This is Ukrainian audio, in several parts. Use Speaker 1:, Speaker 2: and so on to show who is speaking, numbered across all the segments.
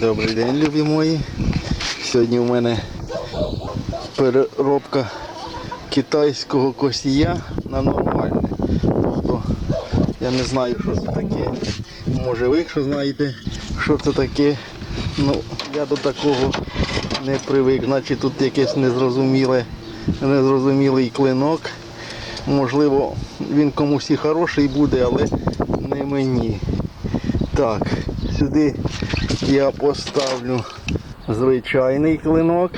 Speaker 1: Добрий день, любі мої. Сьогодні у мене переробка китайського косія на нормальне. Тобто, я не знаю, що це таке. Може ви, що знаєте, що це таке. Ну, я до такого не привик. Значить тут якесь незрозуміле, незрозумілий клинок. Можливо, він комусь і хороший буде, але не мені. Так, сюди я поставлю звичайний клинок.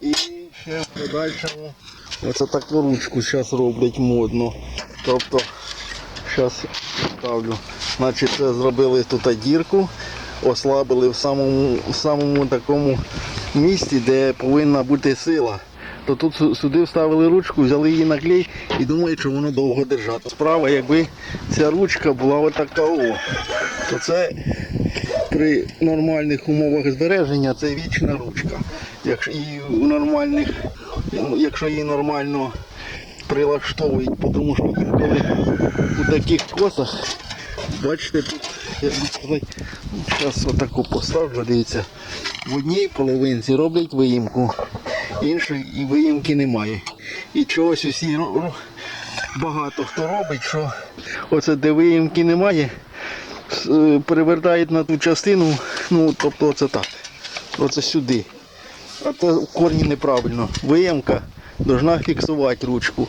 Speaker 1: І ще в подальшому оце таку ручку зараз роблять модно. Тобто зараз ставлю. Значить це зробили тут дірку, ослабили в самому, в самому такому місці, де повинна бути сила. То тут сюди вставили ручку, взяли її на клей і думають, що воно довго держати. Справа, якби ця ручка була отака то це при нормальних умовах збереження це вічна ручка. Якщо і у нормальних, ну, якщо її нормально прилаштовують, тому що у таких косах, бачите, сказати, зараз отаку поставлю, дивіться, в одній половинці роблять виїмку, іншої і виїмки немає. І чогось усі багато хто робить, що оце де виїмки немає, перевертають на ту частину, ну тобто оце так. Оце сюди. А це корні неправильно. Виємка повинна фіксувати ручку.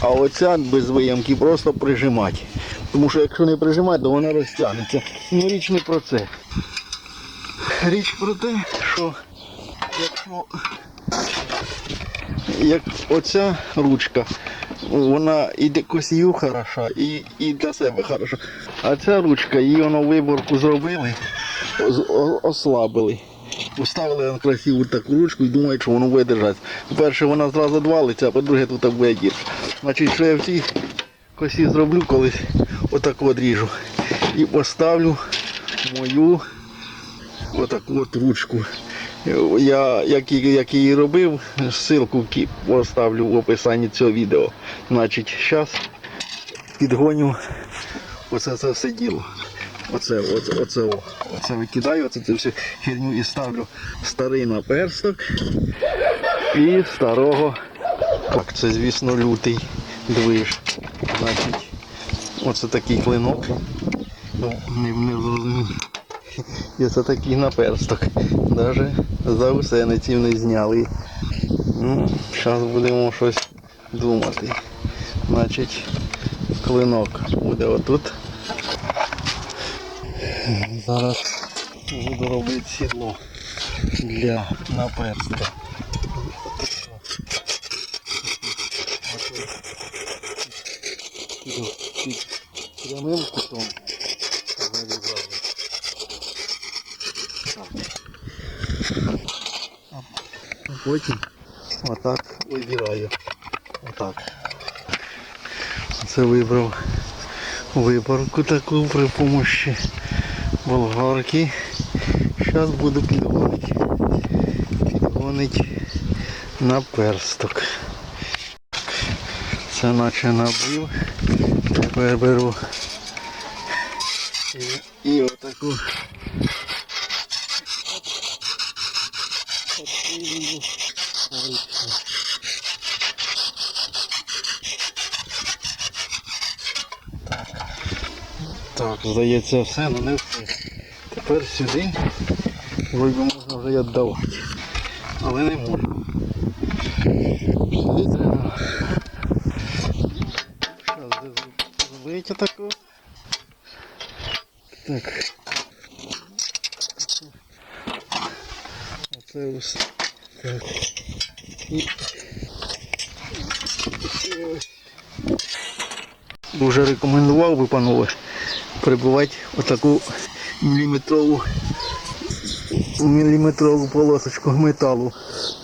Speaker 1: А оця без виємки просто прижимати. Тому що якщо не прижимати, то вона розтягнеться. Ну річ не про це. Річ про те, що якщо як оця ручка, вона і для косію хороша, і, і для себе хороша. А ця ручка, її воно виборку зробили, ослабили. Поставили на красиву таку ручку і думають, що воно буде. По-перше, вона зразу двалиться, а по-друге, тут буде дірка. Значить, що я в цій косі зроблю колись, отаку одріжу. І поставлю мою отаку от ручку. Я як, її- робив, ссылку поставлю в описанні цього відео. Значить, зараз підгоню оце це все діло. Оце, оце, оце, оце викидаю, оце цю всю херню і ставлю старий наперсток і старого. Так, це звісно лютий движ. Значить, оце такий клинок. Ну, не, не зрозумів. І це такий наперсток. Навіть за гусениців не зняли. Ну, зараз будемо щось думати. Значить, клинок буде отут. Зараз буду робити сідло для наперстка. Прямим кутом потім отак вибираю. Отак. Це вибрав виборку таку при помощі болгарки. Зараз буду підгонити. Підгонити на персток. Це наче набив. Тепер беру і, і отаку. Отпилюю. Ось. Так, здається все, ну не все. Тепер сюди вроді можна вже й віддавати. Але не можу. Сюди треба. Зараз зробити таку. Так. Оце ось. Так. І. І ось. Уже рекомендував би, панове, прибивати отаку міліметрову міліметрову полосочку металу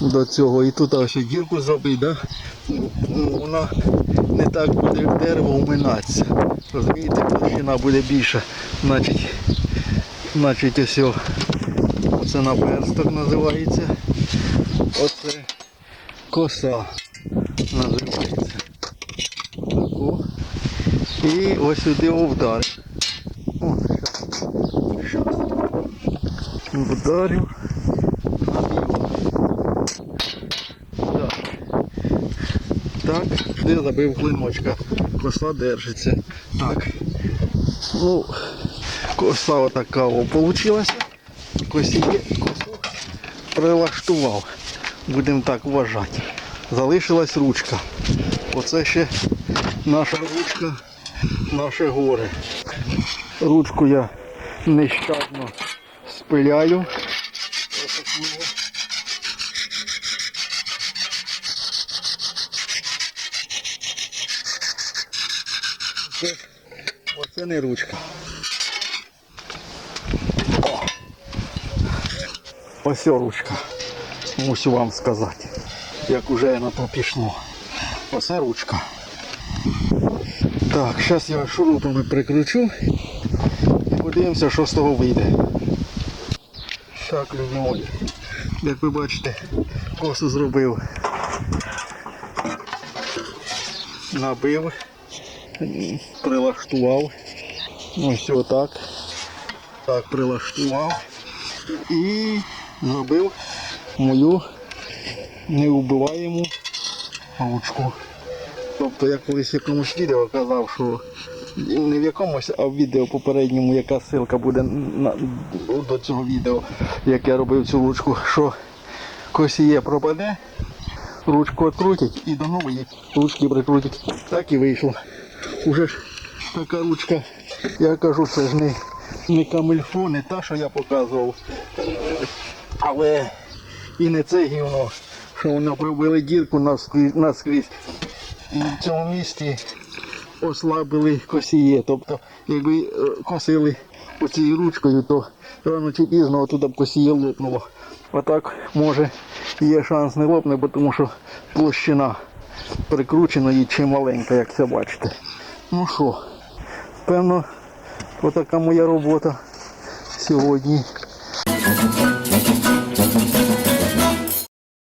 Speaker 1: до цього. І тут ось дірку зробити, да? Вона не так буде дерево вминатися. Розумієте, толщина буде більша. Значить, значить ось о, оце наперсток називається. Оце коса називається. Таку. І ось сюди вдар. Вдарю. Так. Так, де забив клиночка. Коса держиться. Так. Ну, коса отака получилася. Косі косу прилаштував. Будемо так вважати. Залишилась ручка. Оце ще наша ручка, наше горе. Ручку я нещадно спиляю. Це, оце не ручка. О! Ось ручка. Мусю вам сказати. Як уже на то пішло. Оце ручка. Так, зараз я шурупами прикручу подивимося, що з того вийде. Так, любі. Як ви бачите, косу зробив. Набив, прилаштував. Ось отак. Так, прилаштував. І зробив мою неубиваєму ручку. Тобто я колись якомусь відео казав, що не в якомусь, а в відео попередньому, яка ссылка буде на, до цього відео, як я робив цю ручку, що косіє пропаде, ручку відкрутять і до нової ручки прикрутять. Так і вийшло. Уже ж така ручка, я кажу, це ж не, не камильфо, не та, що я показував. Але і не це гівно, що воно пробили дірку наскрізь, наскрізь. І в цьому місці ослабили косіє. Тобто, якби е, косили оцією ручкою, то рано чи пізно отуда б косіє лопнуло. Отак може є шанс не лопне, бо тому що площина прикрученої чи маленька, як це бачите. Ну що, певно, отака моя робота сьогодні.